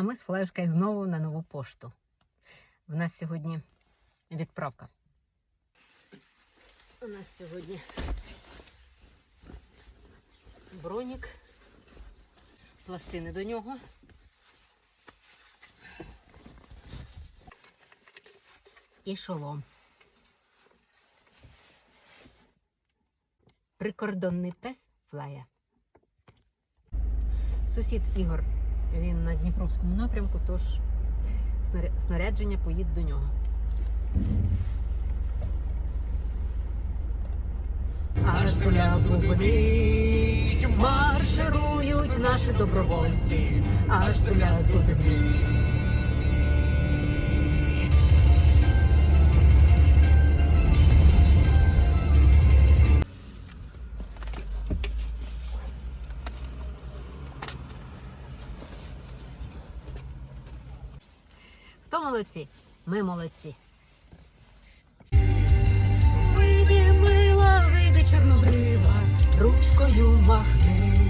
А ми з Флешкою знову на нову пошту. В нас сьогодні відправка. У нас сьогодні бронік, пластини до нього. І шолом. Прикордонний пес Флая. Сусід Ігор, він на Дніпровському напрямку, тож снарядження поїде до нього. Аж земля бубнить, марширують наші добровольці, аж земля бубнить. Хто молодці? Ми молодці. Вибі, мила, вийди чорнобрива, ручкою махни.